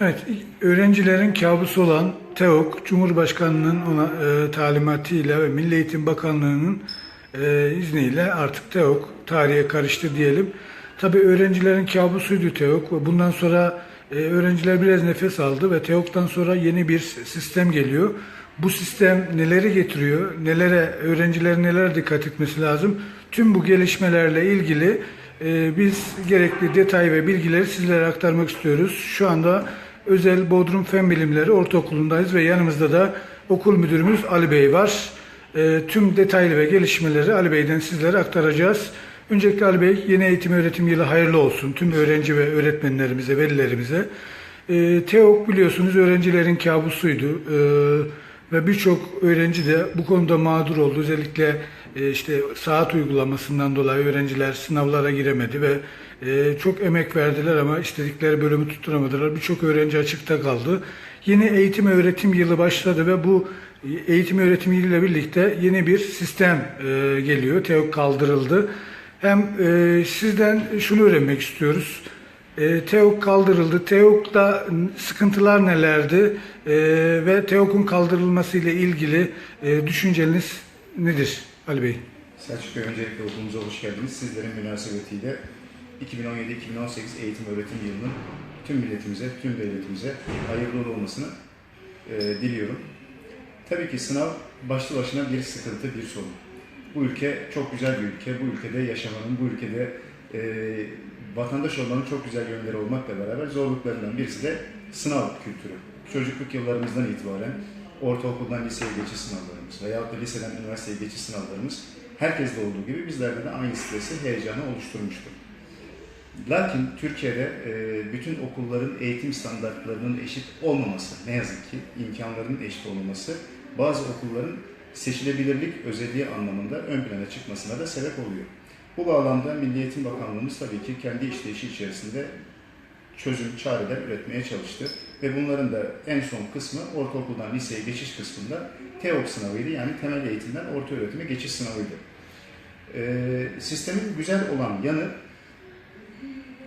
Evet, öğrencilerin kabusu olan TEOK, Cumhurbaşkanı'nın ona e, talimatıyla ve Milli Eğitim Bakanlığı'nın e, izniyle artık TEOK tarihe karıştı diyelim. Tabii öğrencilerin kabusuydu TEOK. ve Bundan sonra e, öğrenciler biraz nefes aldı ve TEOK'tan sonra yeni bir sistem geliyor. Bu sistem neleri getiriyor, nelere, öğrencilerin nelere dikkat etmesi lazım? Tüm bu gelişmelerle ilgili e, biz gerekli detay ve bilgileri sizlere aktarmak istiyoruz. Şu anda Özel Bodrum Fen Bilimleri Ortaokulu'ndayız ve yanımızda da okul müdürümüz Ali Bey var. E, tüm detaylı ve gelişmeleri Ali Bey'den sizlere aktaracağız. Öncelikle Ali Bey yeni eğitim öğretim yılı hayırlı olsun tüm öğrenci ve öğretmenlerimize, velilerimize. E, TEOK biliyorsunuz öğrencilerin kabusuydu. E, ve birçok öğrenci de bu konuda mağdur oldu. Özellikle e, işte saat uygulamasından dolayı öğrenciler sınavlara giremedi ve e, çok emek verdiler ama istedikleri bölümü tutturamadılar. Birçok öğrenci açıkta kaldı. Yeni eğitim öğretim yılı başladı ve bu eğitim öğretim yılı ile birlikte yeni bir sistem e, geliyor. TEOK kaldırıldı. Hem e, sizden şunu öğrenmek istiyoruz. E, TEOK kaldırıldı. TEOK'ta sıkıntılar nelerdi? E, ve TEOK'un kaldırılması ile ilgili e, düşünceniz nedir Ali Bey? Selçuk Bey öncelikle okulumuza hoş geldiniz. Sizlerin münasebetiyle 2017-2018 eğitim öğretim yılının tüm milletimize, tüm devletimize hayırlı olmasını e, diliyorum. Tabii ki sınav başlı başına bir sıkıntı, bir sorun. Bu ülke çok güzel bir ülke. Bu ülkede yaşamanın, bu ülkede vatandaş olmanın çok güzel yönleri olmakla beraber zorluklarından birisi de sınav kültürü. Çocukluk yıllarımızdan itibaren ortaokuldan liseye geçiş sınavlarımız veyahut da liseden üniversiteye geçiş sınavlarımız herkeste olduğu gibi bizlerde de aynı stresi, heyecanı oluşturmuştur. Lakin Türkiye'de e, bütün okulların eğitim standartlarının eşit olmaması, ne yazık ki imkanlarının eşit olmaması, bazı okulların seçilebilirlik özelliği anlamında ön plana çıkmasına da sebep oluyor. Bu bağlamda Milli Eğitim Bakanlığımız tabii ki kendi işleyişi içerisinde çözüm, çareler üretmeye çalıştı. Ve bunların da en son kısmı ortaokuldan liseye geçiş kısmında TEOK sınavıydı. Yani temel eğitimden orta öğretime geçiş sınavıydı. Ee, sistemin güzel olan yanı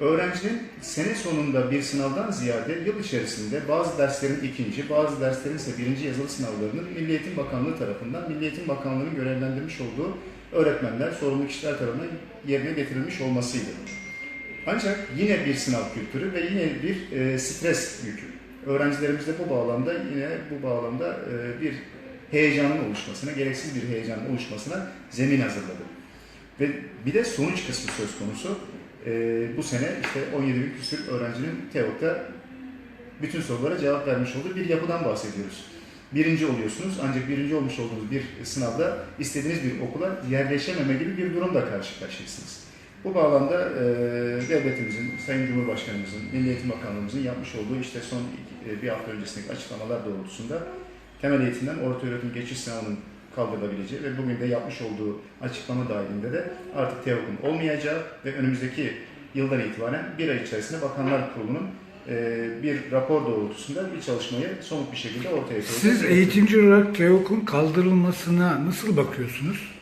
öğrencinin sene sonunda bir sınavdan ziyade yıl içerisinde bazı derslerin ikinci, bazı derslerin ise birinci yazılı sınavlarının Milli Eğitim Bakanlığı tarafından Milli Eğitim Bakanlığı'nın görevlendirmiş olduğu öğretmenler, sorumlu kişiler tarafından yerine getirilmiş olmasıydı. Ancak yine bir sınav kültürü ve yine bir e, stres yükü. Öğrencilerimizde bu bağlamda yine bu bağlamda e, bir heyecanın oluşmasına, gereksiz bir heyecanın oluşmasına zemin hazırladı. Ve bir de sonuç kısmı söz konusu. E, bu sene işte 17 bin küsür öğrencinin TEOK'ta bütün sorulara cevap vermiş olduğu bir yapıdan bahsediyoruz. Birinci oluyorsunuz ancak birinci olmuş olduğunuz bir sınavda istediğiniz bir okula yerleşememe gibi bir durumla karşı karşıyasınız. Bu bağlamda e, devletimizin, Sayın Cumhurbaşkanımızın, Milli Eğitim Bakanlığımızın yapmış olduğu işte son e, bir hafta öncesindeki açıklamalar doğrultusunda temel eğitimden orta öğretim geçiş sınavının kaldırılabileceği ve bugün de yapmış olduğu açıklama dahilinde de artık TEOK'un olmayacağı ve önümüzdeki yıldan itibaren bir ay içerisinde Bakanlar Kurulu'nun e, bir rapor doğrultusunda bir çalışmayı somut bir şekilde ortaya koyacak. Siz eğitimci olarak TEOK'un kaldırılmasına nasıl bakıyorsunuz?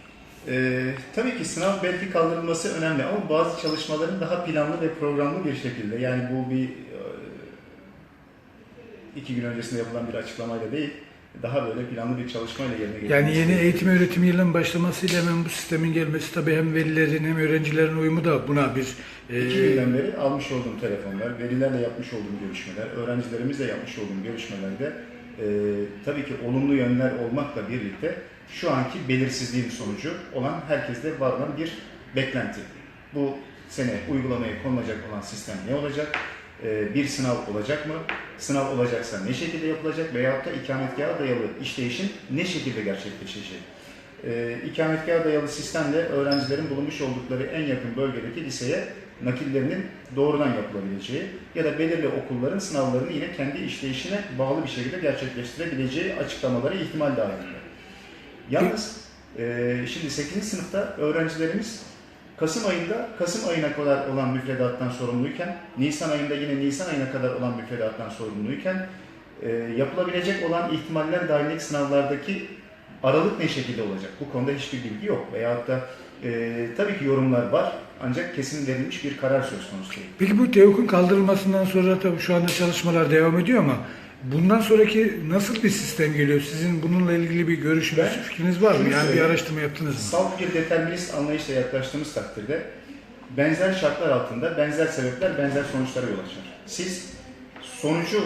Ee, tabii ki sınav belki kaldırılması önemli ama bazı çalışmaların daha planlı ve programlı bir şekilde yani bu bir e, iki gün öncesinde yapılan bir açıklamayla değil daha böyle planlı bir çalışmayla yerine getirilmesi. Yani yeni eğitim öğretim yılının başlamasıyla hemen bu sistemin gelmesi tabii hem velilerin hem öğrencilerin uyumu da buna bir e, İki günden beri almış olduğum telefonlar, velilerle yapmış olduğum görüşmeler, öğrencilerimizle yapmış olduğum görüşmelerde e, tabii ki olumlu yönler olmakla birlikte şu anki belirsizliğin sonucu olan herkeste var olan bir beklenti. Bu sene uygulamaya konulacak olan sistem ne olacak? E, bir sınav olacak mı? Sınav olacaksa ne şekilde yapılacak? Veyahut da ikametgaha dayalı işleyişin ne şekilde gerçekleşecek? E, ikametgaha dayalı sistemle öğrencilerin bulunmuş oldukları en yakın bölgedeki liseye nakillerinin doğrudan yapılabileceği ya da belirli okulların sınavlarını yine kendi işleyişine bağlı bir şekilde gerçekleştirebileceği açıklamaları ihtimal dahilinde. Yalnız e, şimdi 8. sınıfta öğrencilerimiz Kasım ayında Kasım ayına kadar olan müfredattan sorumluyken, Nisan ayında yine Nisan ayına kadar olan müfredattan sorumluyken e, yapılabilecek olan ihtimaller dahilindeki sınavlardaki aralık ne şekilde olacak? Bu konuda hiçbir bilgi yok. Veyahut da e, tabii ki yorumlar var. ancak kesin verilmiş bir karar söz konusu. Peki bu TEOK'un kaldırılmasından sonra tabii şu anda çalışmalar devam ediyor ama bundan sonraki nasıl bir sistem geliyor? Sizin bununla ilgili bir görüşünüz, Ben fikriniz var mı? Yani bir araştırma yaptınız mı? Salt bir determinist anlayışla yaklaştığımız takdirde benzer şartlar altında benzer sebepler benzer sonuçlara yol açar. Siz sonucu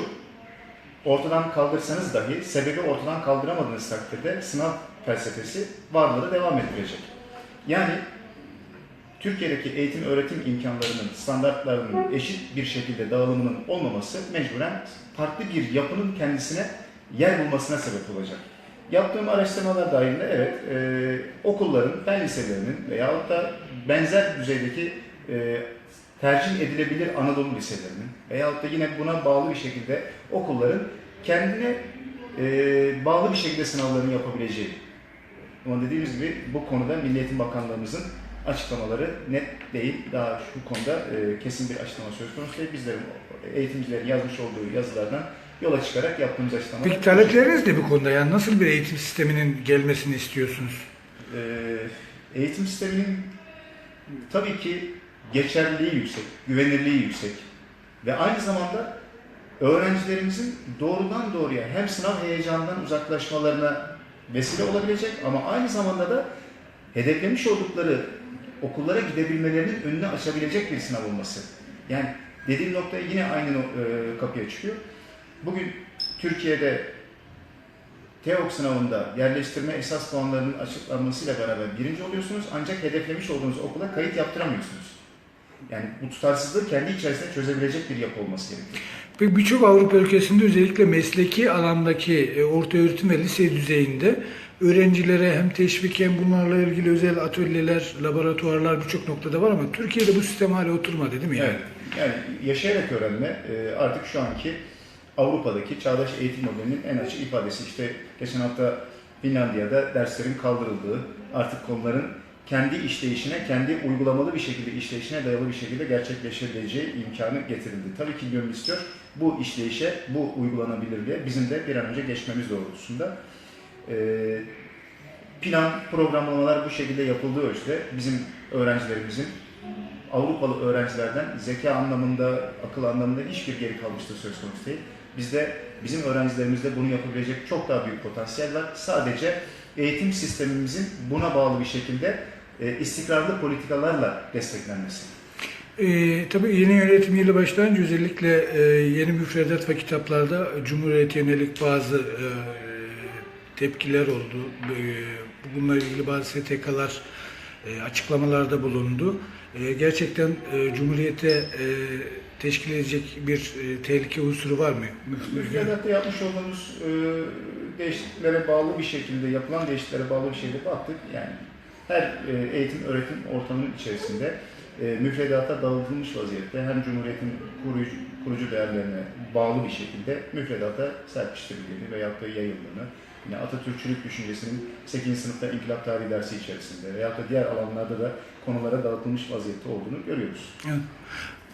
ortadan kaldırsanız dahi sebebi ortadan kaldıramadığınız takdirde sınav felsefesi varlığı devam ettirecek. Yani Türkiye'deki eğitim öğretim imkanlarının, standartlarının eşit bir şekilde dağılımının olmaması mecburen farklı bir yapının kendisine yer bulmasına sebep olacak. Yaptığım araştırmalar dahilinde evet e, okulların, fen liselerinin veyahut da benzer düzeydeki e, tercih edilebilir Anadolu liselerinin veyahut da yine buna bağlı bir şekilde okulların kendine e, bağlı bir şekilde sınavlarını yapabileceği. Ama dediğimiz gibi bu konuda Milli Eğitim Bakanlığımızın açıklamaları net değil. Daha şu konuda e, kesin bir açıklama söz konusu değil. Bizlerin eğitimcilerin yazmış olduğu yazılardan yola çıkarak yaptığımız açıklamalar. Peki talepleriniz ne bu konuda? Yani nasıl bir eğitim sisteminin gelmesini istiyorsunuz? Ee, eğitim sisteminin tabii ki geçerliliği yüksek, güvenirliği yüksek ve aynı zamanda öğrencilerimizin doğrudan doğruya hem sınav heyecanından uzaklaşmalarına vesile olabilecek ama aynı zamanda da hedeflemiş oldukları okullara gidebilmelerinin önünü açabilecek bir sınav olması. Yani dediğim nokta yine aynı e, kapıya çıkıyor. Bugün Türkiye'de TEOK sınavında yerleştirme esas puanlarının açıklanmasıyla beraber birinci oluyorsunuz ancak hedeflemiş olduğunuz okula kayıt yaptıramıyorsunuz. Yani bu tutarsızlığı kendi içerisinde çözebilecek bir yapı olması gerekiyor. Birçok Avrupa ülkesinde özellikle mesleki alandaki e, orta öğretim ve lise düzeyinde öğrencilere hem teşvik hem bunlarla ilgili özel atölyeler, laboratuvarlar birçok noktada var ama Türkiye'de bu sistem hala oturmadı değil mi? Yani? Evet. Yani yaşayarak öğrenme e, artık şu anki Avrupa'daki çağdaş eğitim modelinin en açık ifadesi. İşte geçen hafta Finlandiya'da derslerin kaldırıldığı, artık konuların kendi işleyişine, kendi uygulamalı bir şekilde işleyişine dayalı bir şekilde gerçekleşebileceği imkanı getirildi. Tabii ki gönül istiyor bu işleyişe, bu uygulanabilirliğe bizim de bir an önce geçmemiz doğrultusunda. E, plan, programlamalar bu şekilde yapıldığı ölçüde bizim öğrencilerimizin Avrupalı öğrencilerden zeka anlamında, akıl anlamında hiçbir geri kalmışlığı söz konusu değil. Bizde, bizim öğrencilerimizde bunu yapabilecek çok daha büyük potansiyel var. Sadece eğitim sistemimizin buna bağlı bir şekilde e, istikrarlı politikalarla desteklenmesi. Ee, tabii yeni yönetim yılı başlayınca özellikle e, yeni müfredat ve kitaplarda Cumhuriyet'e yönelik bazı e, tepkiler oldu. E, bununla ilgili bazı STK'lar e, açıklamalarda bulundu. E, gerçekten e, Cumhuriyet'e e, teşkil edecek bir tehlike unsuru var mı? Müfredatta yapmış olduğumuz değişikliklere bağlı bir şekilde, yapılan değişikliklere bağlı bir şekilde baktık. Yani her eğitim öğretim ortamının içerisinde müfredata dağıtılmış vaziyette hem Cumhuriyet'in kurucu, kurucu değerlerine bağlı bir şekilde müfredata serpiştirildiğini veyahut da yayıldığını, yine Atatürkçülük düşüncesinin 8. sınıfta inkılap tarihi dersi içerisinde veyahut da diğer alanlarda da konulara dağıtılmış vaziyette olduğunu görüyoruz. Evet.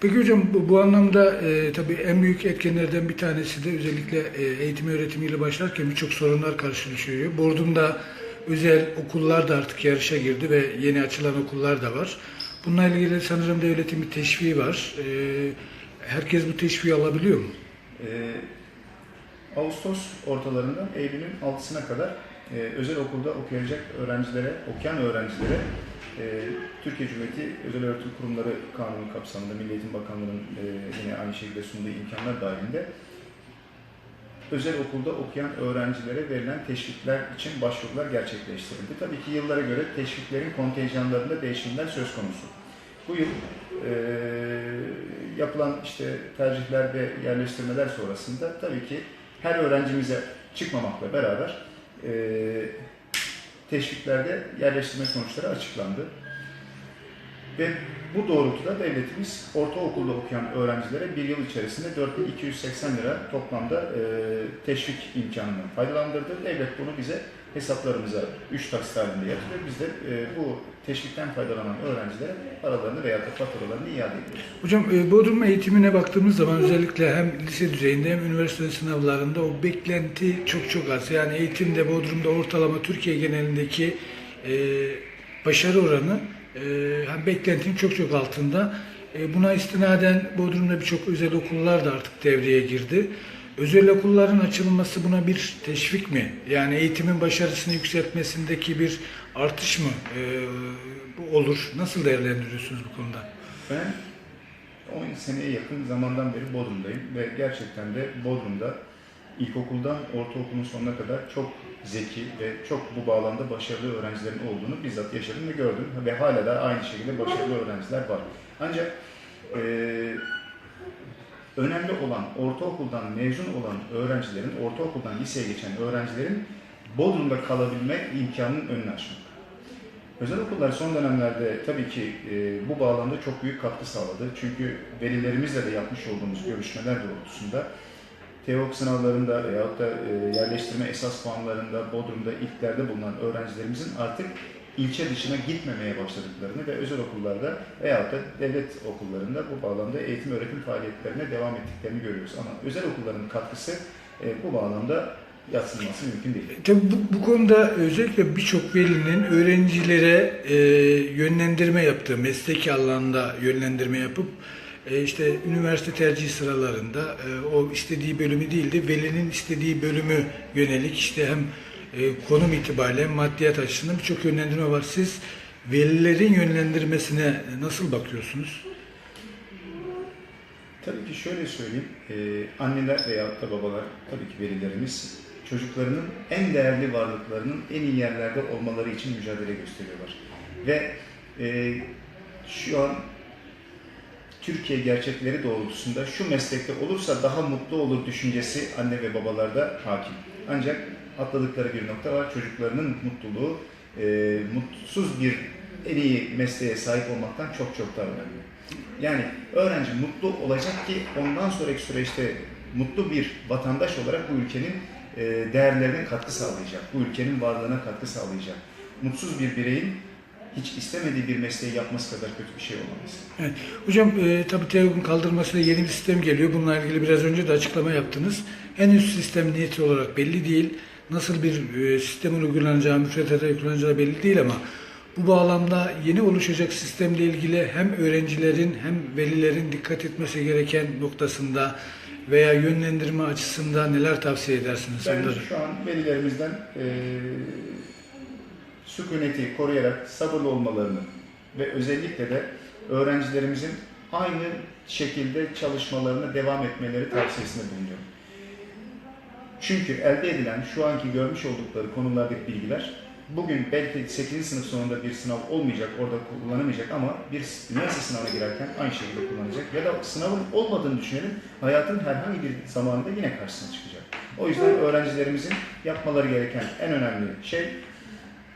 Peki hocam bu, bu anlamda e, tabii en büyük etkenlerden bir tanesi de özellikle e, eğitim öğretim yılı başlarken birçok sorunlar karşılaşıyor. Bordum'da özel okullar da artık yarışa girdi ve yeni açılan okullar da var. Bununla ilgili sanırım devletin bir teşviği var. E, herkes bu teşviği alabiliyor mu? Ee, Ağustos ortalarından Eylül'ün 6'sına kadar e, özel okulda okuyacak öğrencilere, okuyan öğrencilere e, Türkiye Cumhuriyeti Özel Öğretim Kurumları Kanunu kapsamında Milli Eğitim Bakanlığı'nın e, yine aynı şekilde sunduğu imkanlar dahilinde özel okulda okuyan öğrencilere verilen teşvikler için başvurular gerçekleştirildi. Tabii ki yıllara göre teşviklerin kontenjanlarında değişimler söz konusu. Bu yıl e, yapılan işte tercihler ve yerleştirmeler sonrasında tabii ki her öğrencimize çıkmamakla beraber e, teşviklerde yerleştirme sonuçları açıklandı. Ve bu doğrultuda devletimiz ortaokulda okuyan öğrencilere bir yıl içerisinde 4280 lira toplamda e, teşvik imkanından faydalandırdı. Devlet bunu bize hesaplarımıza 3 taksit halinde yatırıyor. Biz de e, bu teşvikten faydalanan öğrencilere paralarını veya da faturalarını iade ediyoruz. Hocam e, Bodrum eğitimine baktığımız zaman özellikle hem lise düzeyinde hem üniversite sınavlarında o beklenti çok çok az. Yani eğitimde Bodrum'da ortalama Türkiye genelindeki e, başarı oranı e, hem beklentinin çok çok altında. E, buna istinaden Bodrum'da birçok özel okullar da artık devreye girdi. Özel okulların açılması buna bir teşvik mi? Yani eğitimin başarısını yükseltmesindeki bir artış mı e, olur? Nasıl değerlendiriyorsunuz bu konuda? Ben 10 seneye yakın zamandan beri Bodrum'dayım ve gerçekten de Bodrum'da ilkokuldan ortaokulun sonuna kadar çok zeki ve çok bu bağlamda başarılı öğrencilerin olduğunu bizzat yaşadım ve gördüm ve hala da aynı şekilde başarılı öğrenciler var. Ancak eee, önemli olan ortaokuldan mezun olan öğrencilerin, ortaokuldan liseye geçen öğrencilerin Bodrum'da kalabilme imkanının önünü açmak. Özel okullar son dönemlerde tabii ki e, bu bağlamda çok büyük katkı sağladı. Çünkü velilerimizle de yapmış olduğumuz görüşmeler doğrultusunda TEOK sınavlarında veyahut da e, yerleştirme esas puanlarında Bodrum'da ilklerde bulunan öğrencilerimizin artık ilçe dışına gitmemeye başladıklarını ve özel okullarda veyahut da devlet okullarında bu bağlamda eğitim öğretim faaliyetlerine devam ettiklerini görüyoruz. Ama özel okulların katkısı e, bu bağlamda yatsınması mümkün değil. Tabii bu, bu konuda özellikle birçok velinin öğrencilere e, yönlendirme yaptığı, mesleki alanda yönlendirme yapıp e, işte üniversite tercih sıralarında e, o istediği bölümü değil de velinin istediği bölümü yönelik işte hem konum itibariyle maddiyat açısından birçok yönlendirme var. Siz velilerin yönlendirmesine nasıl bakıyorsunuz? Tabii ki şöyle söyleyeyim, e, anneler veyahut da babalar, tabii ki velilerimiz çocuklarının en değerli varlıklarının en iyi yerlerde olmaları için mücadele gösteriyorlar. Ve e, şu an Türkiye gerçekleri doğrultusunda şu meslekte olursa daha mutlu olur düşüncesi anne ve babalarda hakim. Ancak atladıkları bir nokta var, çocuklarının mutluluğu e, mutsuz bir en iyi mesleğe sahip olmaktan çok çok daha önemli. Yani öğrenci mutlu olacak ki ondan sonraki süreçte mutlu bir vatandaş olarak bu ülkenin e, değerlerine katkı sağlayacak, bu ülkenin varlığına katkı sağlayacak. Mutsuz bir bireyin hiç istemediği bir mesleği yapması kadar kötü bir şey olamaz. Evet. Hocam e, tabii TEOG'un kaldırmasıyla yeni bir sistem geliyor. Bununla ilgili biraz önce de açıklama yaptınız. Henüz sistem niyeti olarak belli değil. Nasıl bir e, sistemin uygulanacağı, müfredata uygulanacağı belli değil ama bu bağlamda yeni oluşacak sistemle ilgili hem öğrencilerin hem velilerin dikkat etmesi gereken noktasında veya yönlendirme açısından neler tavsiye edersiniz? Ben Onları- şu an velilerimizden e, sükuneti koruyarak sabırlı olmalarını ve özellikle de öğrencilerimizin aynı şekilde çalışmalarına devam etmeleri tavsiyesinde bulunuyorum. Çünkü elde edilen şu anki görmüş oldukları konulardaki bilgiler bugün belki 8. sınıf sonunda bir sınav olmayacak, orada kullanamayacak ama bir üniversite sınavına girerken aynı şekilde kullanacak. Ya da sınavın olmadığını düşünelim, hayatın herhangi bir zamanında yine karşısına çıkacak. O yüzden öğrencilerimizin yapmaları gereken en önemli şey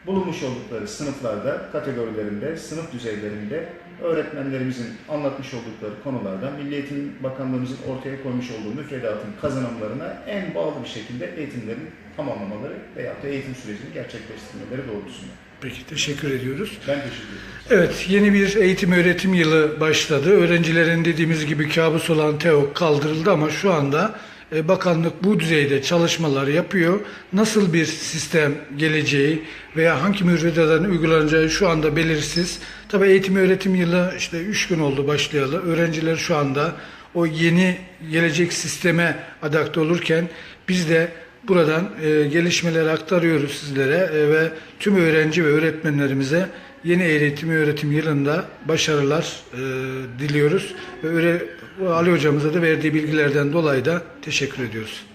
bulunmuş oldukları sınıflarda, kategorilerinde, sınıf düzeylerinde öğretmenlerimizin anlatmış oldukları konularda Milli Eğitim Bakanlığımızın ortaya koymuş olduğu müfredatın kazanımlarına en bağlı bir şekilde eğitimlerini tamamlamaları veyahut da eğitim sürecini gerçekleştirmeleri doğrultusunda. Peki teşekkür ediyoruz. Ben teşekkür ederim. Evet, yeni bir eğitim öğretim yılı başladı. Öğrencilerin dediğimiz gibi kabus olan TEOK kaldırıldı ama şu anda bakanlık bu düzeyde çalışmalar yapıyor. Nasıl bir sistem geleceği veya hangi müfredatların uygulanacağı şu anda belirsiz. Tabii eğitim öğretim yılı işte 3 gün oldu başlayalı. Öğrenciler şu anda o yeni gelecek sisteme adapte olurken biz de buradan e, gelişmeleri aktarıyoruz sizlere e, ve tüm öğrenci ve öğretmenlerimize yeni eğitim öğretim yılında başarılar e, diliyoruz ve öyle, Ali hocamıza da verdiği bilgilerden dolayı da teşekkür ediyoruz.